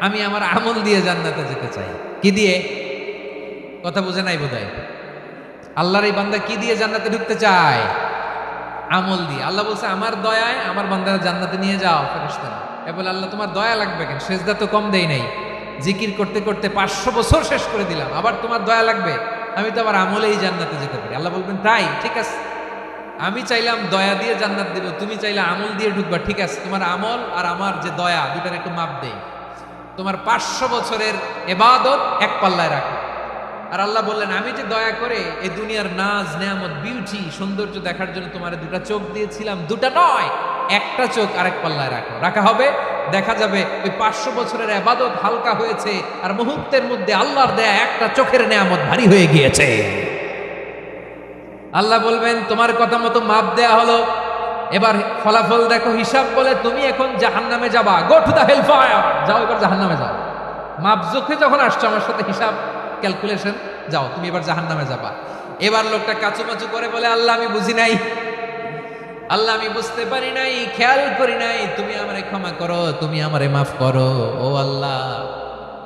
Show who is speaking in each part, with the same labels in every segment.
Speaker 1: আমি আমার আমল দিয়ে জান্নাতে যেতে চাই। কি দিয়ে? কথা বুঝে নাই বোধ হয় আল্লাহর এই বান্দা কি দিয়ে জান্নাতে ঢুকতে চায়? আমল দিয়ে। আল্লাহ বলছে, আমার দয়ায় আমার বান্দারা জান্নাতে নিয়ে যাও ফেরেশতারা এ বলে, আল্লাহ, তোমার দয়া লাগবে কেন? সেজদা তো কম দেই নাই। জিকির করতে করতে পাঁচশো বছর শেষ করে দিলাম। আবার তোমার দয়া লাগবে? আমি তো আবার আমলেই জান্নাতে যেতে পারি। আল্লাহ বলবেন, তাই, ঠিক আছে। আমি চাইলাম দয়া দিয়ে জান্নাত দেব, তুমি চাইলে আমল দিয়ে ঢুকবা, ঠিক আছে। তোমার আমল আর আমার যে দয়া দুটার একটু মাপ দেই। তোমার পাঁচশো বছরের এবাদত এক পাল্লায় রাখো। আর আল্লাহ বললেন, আমি যে দয়া করে এই দুনিয়ার নাজ, নেয়ামত বিউটি সৌন্দর্য দেখার জন্য তোমার দুটা চোখ দিয়েছিলাম, দুটা নয়, একটা চোখ আরেক পাল্লায় রাখো। রাখা হবে, দেখা যাবে ওই পাঁচশো বছরের আবাদত হালকা হয়েছে, আর মুহূর্তের মধ্যে আল্লাহর দেয়া একটা চোখের নেয়ামত ভারী হয়ে গিয়েছে। আল্লাহ বলবেন, তোমার কথা মতো মাপ দেয়া হলো এবার ফলাফল দেখো, হিসাব বলে তুমি এখন জাহান নামে যাবা। Go to the hell fire যাও এবার জাহান নামে যাও। মাপ চোখে যখন আসছো আমার সাথে হিসাব ক্যালকুলেশন যাও, তুমি এবার জাহান নামে যাবা। এবার লোকটা কাচুমাচু করে বলে, আল্লাহ, আমি বুঝি নাই। আল্লাহ, আমি বুঝতে পারি নাই, খেয়াল করি নাই। তুমি আমারে ক্ষমা করো, তুমি আমারে মাফ করো। ও আল্লাহ,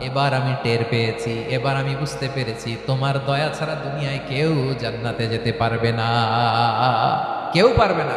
Speaker 1: এবার আমি টের পেয়েছি, এবার আমি বুঝতে পেরেছি, তোমার দয়া ছাড়া দুনিয়ায় কেউ জান্নাতে যেতে পারবে না। কেউ পারবে না।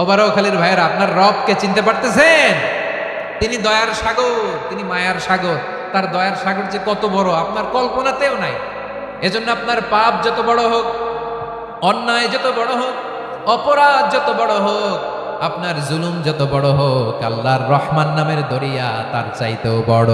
Speaker 1: ওবারও খালির ভাইয়ের আপনার রবকে চিনতে পারতেছেন? তিনি দয়ার সাগর, তিনি মায়ার সাগর। তার দয়ার সাগর যে কত বড়, আপনার কল্পনাতেও নাই। এজন্য আপনার পাপ যত বড় হোক, অন্যায় যত বড় হোক, অপরাধ যত বড় হোক, আপনার জুলুম যত বড় হোক, আল্লাহর রহমান নামের দরিয়া তার চাইতেও বড়।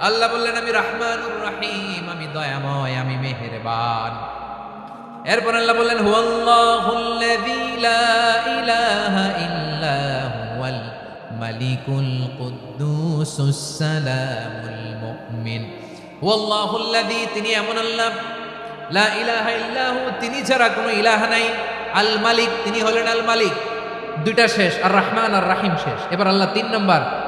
Speaker 1: আল্লাহ বললেন, আমি রহমানুর রহিম, আমি দয়াময়, আমি মেহেরবান। এরপর আল্লাহ বললেন হুয়াল্লাহুল্লাযী লা ইলাহা ইল্লা হুয়াল মালিকুল কুদ্দুসুস সালামুল মুমিন। হুয়াল্লাহুল্লাযী তিনি এমন আল্লাহ। লা ইলাহা ইল্লাহু তিনি ছাড়া কোনো ইলাহা নাই। আল মালিক, তিনি হলেন আল মালিক। দুইটা শেষ, আর রহমান আর রাহিম শেষ। এবার আল্লাহ তিন নম্বর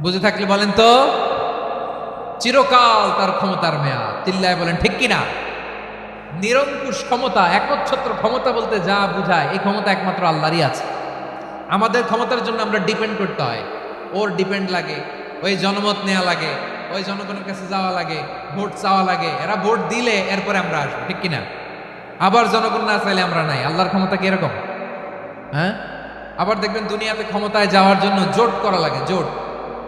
Speaker 1: বুঝে থাকলে বলেন তো, চিরকাল তার ক্ষমতার মেয়াদ। চিল্লায় বলেন, ঠিক কিনা? নিরঙ্কুশ ক্ষমতা, একচ্ছত্র ক্ষমতা বলতে যা বুঝায়, এই ক্ষমতা একমাত্র আল্লাহরই আছে। আমাদের ক্ষমতার জন্য আমরা ডিপেন্ড করতে হয়। ওর ডিপেন্ড লাগে, ওই জনমত নেওয়া লাগে, ওই জনগণের কাছে যাওয়া লাগে, ভোট চাওয়া লাগে। এরা ভোট দিলে এরপরে আমরা আসব, ঠিক কিনা? আবার জনগণ না চাইলে আমরা নাই। আল্লাহর ক্ষমতা কি এরকম? হ্যাঁ? আবার দেখবেন দুনিয়াতে ক্ষমতায় যাওয়ার জন্য জোট করা লাগে, জোট।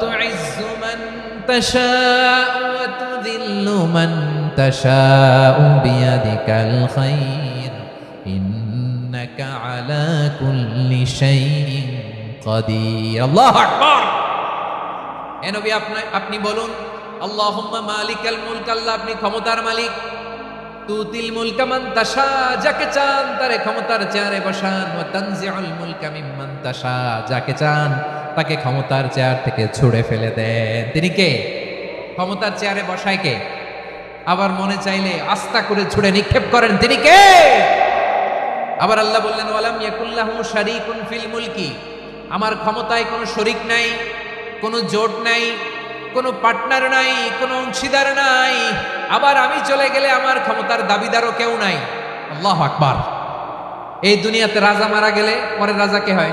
Speaker 1: তুইজ্জু মান তাশাউ ওয়া তুযিল্লু মান তাশাউ বিয়াদিকাল খায়র ইন্নাকা আলা কুল্লি শাইইন কাদির। আল্লাহু আকবার! এ নবী, আপনি আপনি বলুন, আল্লাহুম্মা মালিকাল মুলক, আল্লাহ আপনি ক্ষমতার মালিক। তুতিল মুলকা মান তাশা, যাকে চান তারে ক্ষমতার চেয়ারে বসান, ওয়া তানজিউল মুলকা মিম্মান তাশা, যাকে চান তাকে ক্ষমতার চেয়ার থেকে ছুঁড়ে ফেলে দেন। তিনি কে? ক্ষমতার চেয়ারে বসায় কে? আবার মনে চাইলে আস্থা করে ছুঁড়ে নিক্ষেপ করেন। তিনি কে? আবার আল্লাহ বললেন, ওয়ালাম ইয়াকুল্লাহু শারীকুন ফিল মুলকি। আমার ক্ষমতায় কোনো শরিক নাই, কোনো জোট নাই, কোনো পার্টনার নাই, কোনো অংশীদার নাই। আবার আমি চলে গেলে আমার ক্ষমতার দাবিদারও কেউ নাই। আল্লাহ আকবার। এই দুনিয়াতে রাজা মারা গেলে পরের রাজা কে হয়?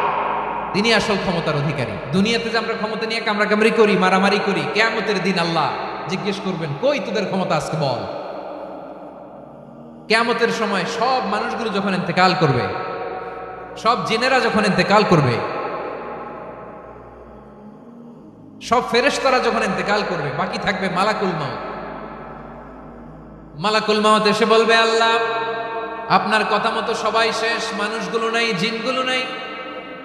Speaker 1: তিনি আসল ক্ষমতার অধিকারী। দুনিয়াতে যে আমরা ক্ষমতা নিয়ে কামড়াকামড়ি করি, মারামারি করি, কেয়ামতের দিন আল্লাহ জিজ্ঞেস করবেন, কই তোদের ক্ষমতা আজকে বল? কেয়ামতের সময় সব মানুষগুলো যখন ইন্তেকাল করবে, সব জিনেরা যখন ইন্তেকাল করবে, সব ফেরেশতারা যখন ইন্তেকাল করবে, বাকি থাকবে মালাকুল মাউত। মালাকুল মাউত এসে বলবে, আল্লাহ, আপনার কথা মতো সবাই শেষ, মানুষগুলো নাই, জিনগুলো নাই।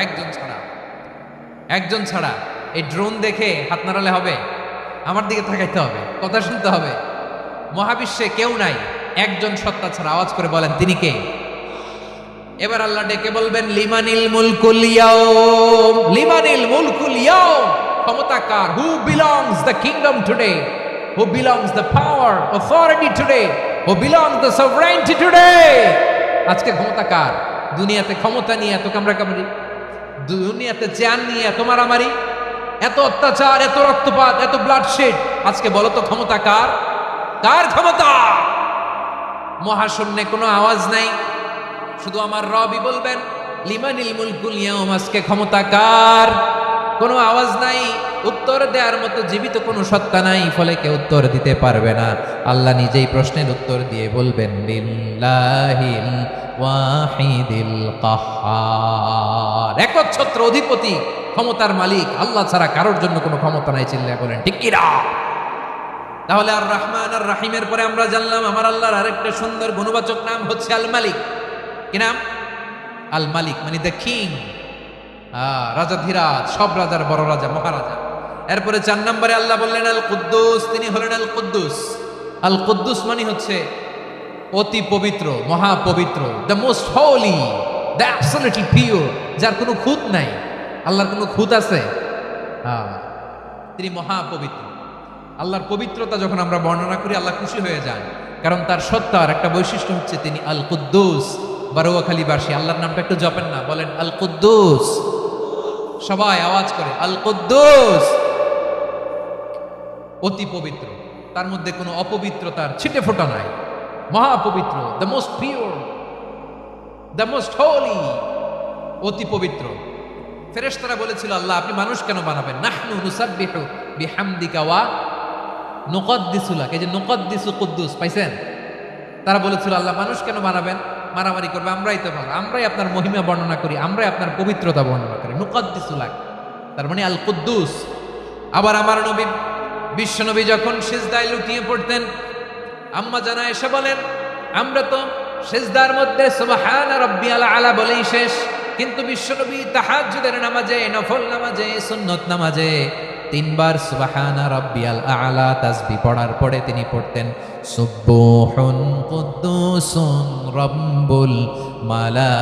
Speaker 1: একজন ছাড়া। একজন ছাড়া। এই ড্রোন দেখে হাত নাড়ালে হবে। আমার দিকে তাকাইতে হবে। কথা শুনতে হবে। মহাবিশ্বে কেউ নাই। একজন সত্তা ছাড়া। আওয়াজ করে বলেন, তিনি কে? এবার আল্লাহ ডেকে বলবেন, লিমানিল মুলকুল ইয়াউম। লিমানিল মুলকুল ক্ষমতা কার? Who belongs the kingdom today who belongs the power authority today who belongs the sovereignty today আজকে ক্ষমতা কার? দুনিয়াতে ক্ষমতা নিয়ে এত কামড়া কামড়ি দুনিয়াতে চেয়ার নিয়ে এত মারামারি এত অত্যাচার, এত রক্তপাত, এত ব্লাডশেড আজকে বলো তো ক্ষমতা কার? কার ক্ষমতা? মহাশূন্যে কোনো আওয়াজ নাই। শুধু আমার রবি বলবেন, লিমানিল মুলকুল ইয়াউম, আজকে ক্ষমতা কার? কোনো আওয়াজ নাই। উত্তর দেওয়ার মতো জীবিত কোনো সত্তা নাই, ফলে কেউ উত্তর দিতে পারবে না। আল্লাহ নিজেই প্রশ্নের উত্তর দিয়ে বলবেন, লিল্লাহিল ওয়াহিদিল কাহ্হার একচ্ছত্র অধিপতি ক্ষমতার মালিক আল্লাহ ছাড়া কারোর জন্য কোনো ক্ষমতা নাই চিল্লা বলেন ঠিক কিরা তাহলে আর রহমান আর রাহিমের পরে আমরা জানলাম আমার আল্লাহর আরেকটা সুন্দর গুণবাচক নাম হচ্ছে আল মালিক কি নাম? আল মালিক মানে দ্য কিং। আহ, রাজা ধীরাজ সব রাজার বড় রাজা মহারাজা। এরপরে চার নম্বরে আল্লাহ বললেন আল কুদ্দুস তিনি হলেন আল কুদ্দুস আল কুদ্দুস মানে হচ্ছে অতি পবিত্র, মহাপবিত্র the most holy the absolutely pure যার কোনো খুঁত নাই। আল্লাহর কোনো খুঁত আছে? হ্যাঁ তিনি মহাপবিত্র। আল্লাহর পবিত্রতা যখন আমরা বর্ণনা করি, আল্লাহ খুশি হয়ে যান। কারণ তার সত্তার একটা বৈশিষ্ট্য হচ্ছে তিনি আল কুদ্দুস বারোয়াখালীবাসী আল্লাহর নামটা একটু জপেন না, বলেন আল কুদ্দুস সবাই আওয়াজ করে আল কুদ্দুস অতি পবিত্র। তার মধ্যে কোনো অপবিত্রতার ছিটে ফোটা নাই। মহাপবিত্র the most pure the most holy অতি পবিত্র। ফেরেশতারা বলেছিল, আল্লাহ, আপনি মানুষ কেন বানাবেন? নাহনু নুসাব্বিহু বিহামদিকা ওয়া নুকদ্দিসুলাক এই যে নুকদ্দিসু কুদ্দুস, পাইছেন? তারা বলেছিল, আল্লাহ, মানুষ কেন বানাবেন? মারামারি করবে, আমরাই তো ভালো, আমরাই আপনার মহিমা বর্ণনা করি, আমরাই আপনার পবিত্রতা বর্ণনা করি। নুকদ্দিসুলাক তার মানে আল কুদ্দুস আবার আমার নবী বিশ্বনবী যখন সিজদায় লুটিয়ে পড়তেন আম্মা জানা এসে বলেন, আমরা তো সিজদার মধ্যে সুবহান রাব্বিয়াল আলা বলেই শেষ। কিন্তু বিশ্বনবী তাহাজ্জুদের নামাজে, নফল নামাজে, সুন্নত নামাজে তিনবার সুবহান রব্বিয়াল আলা তাসবিহ পড়ার পরে তিনি পড়তেন, সুবহুন কুদ্দুসুন রাব্বুল মালাইকাতি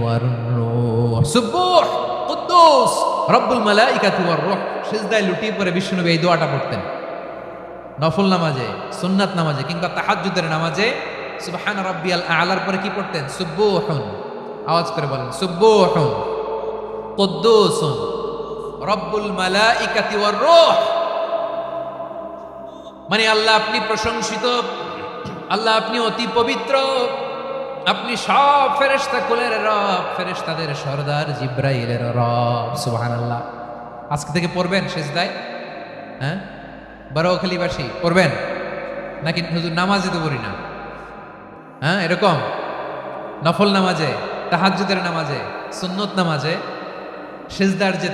Speaker 1: ওয়ার রূহ। সুবহ, কুদ্দুস, রব্বুল মালাইকাতি ওয়ার রূহ। সিজদায় লুটিয়ে পড়ে বিশ্বনবী এই দোয়াটা পড়তেন। নফল নামাজে, সুন্নাত নামাজে কিংবা তাহাজ্জুদের নামাজে, সুবহান রাব্বিয়াল আলার পরে কি পড়তেন? সুব্বুহুন আওয়াজ করে বলেন সুব্বুহুন কুদ্দুসুন। রব্বুল মালাইকাতি ওয়ার রূহ। মানে আল্লাহ আপনি প্রশংসিত, আল্লাহ আপনি অতি পবিত্র, আপনি সব ফেরেশতা কুলের রব, ফেরেশতাদের সর্দার জিব্রাইলের রব, সুবহানাল্লাহ। আজকে থেকে পড়বেন সেজদায় হ্যাঁ? বারোখালীবাসী পড়বেন? নাকি হুজুর নামাজে তো পড়ি না? হ্যাঁ এরকম? নফল নামাজে তাহাজুদের নামাজে, সুন্নত নামাজে, সেজদার যে